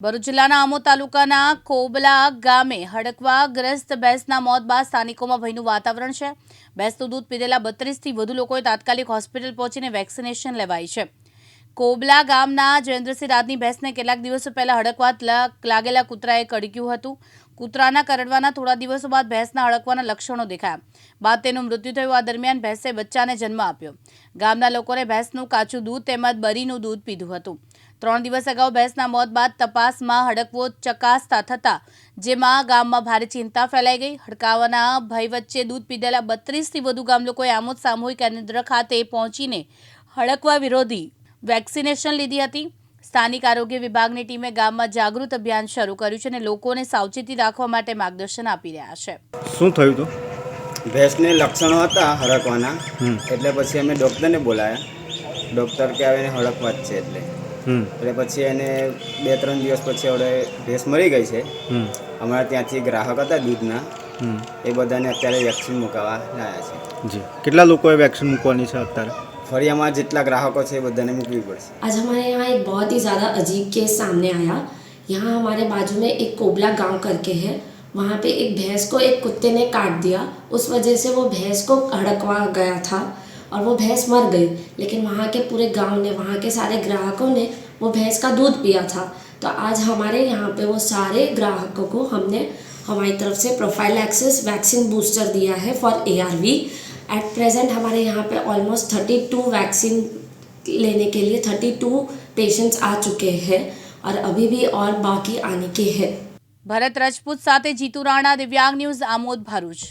ભરૂચ જિલ્લાના આમો તાલુકાના કોબલા ગામે હડકવાગ્રસ્ત ભેંસના મોત બાદ સ્થાનિકોમાં ભયનું વાતાવરણ છે. ભેંસનું દૂધ પીધેલા બત્રીસથી વધુ લોકોએ તાત્કાલિક હોસ્પિટલ પહોંચીને વેક્સિનેશન લેવાઈ છે. કોબલા ગામના જયેન્દ્રસિંહ રાજની ભેંસને કેટલાક દિવસો પહેલા હડકવા લાગેલા કૂતરાએ કડક્યું હતું. કૂતરાના કરડવાના થોડા દિવસો બાદ ભેંસના હડકવાના લક્ષણો દેખાયા. બાદ તેનું મૃત્યુ થયું. આ દરમિયાન ભેંસે બચ્ચાને જન્મ આપ્યો. ગામના લોકોને ભેંસનું કાચું દૂધ તેમજ બરીનું દૂધ પીધું હતું. ત્રણ દિવસ અગાઉ ભેંસના મોત બાદ તપાસમાં હડકવો ચકાસતા થતા જેમાં ગામમાં ભારે ચિંતા ફેલાઈ ગઈ. હડકાવાના ભય વચ્ચે દૂધ પીધેલા બત્રીસથી વધુ ગામ લોકોએ આમોદ સામૂહિક કેન્દ્ર ખાતે પહોંચીને હડકવા વિરોધી વેક્સિનેશન લીધી હતી. સ્થાનિક આરોગ્ય વિભાગની ટીમે ગામમાં જાગૃત અભિયાન શરૂ કર્યું છે અને લોકોને સાવચેતી રાખવા માટે માર્ગદર્શન આપી રહ્યા છે. શું થયું હતું? ભેંસને લક્ષણો હતા હડકવાના. એટલે પછી અમે ડૉક્ટરને બોલાયા. ડૉક્ટર કે આવે હડકવા જ છે એટલે. એટલે પછી એને બે ત્રણ દિવસ પછી હવે ભેંસ મરી ગઈ છે હમ અમારા ત્યાંથી ગ્રાહક હતા દૂધના હમ એ બધાને અત્યારે વેક્સિન મુકાવવા લાયા છે જી કેટલા લોકોએ વેક્સિન મૂકવાની છે અત્યારે ફરી અમારા જેટલા ગ્રાહકો છે એ બધાને મૂકવી પડશે आज हमारे यहाँ एक बहुत ही ज़्यादा अजीब केस सामने आया यहाँ हमारे बाजू में एक कोबला गांव करके है वहाँ पे एक भैंस को एक कुत्ते ने काट दिया उस वजह से वो भैंस को हड़कवा गया था और वो भैंस मर गई लेकिन वहाँ के पूरे गांव ने वहाँ के सारे ग्राहकों ने वो भैंस का दूध पिया था तो आज हमारे यहाँ पे वो सारे ग्राहकों को हमने हमारी तरफ से प्रोफाइल एक्सेस वैक्सीन बूस्टर दिया है for A R V at present हमारे यहाँ पे ऑलमोस्ट थर्टी टू वैक्सीन लेने के लिए थर्टी टू पेशेंट्स आ चुके हैं और अभी भी और बाकी आने के हैं ભરત રજપૂત સાથે જીતુ રાણા દિવ્યાંગ ન્યૂઝ આમોદ ભરૂચ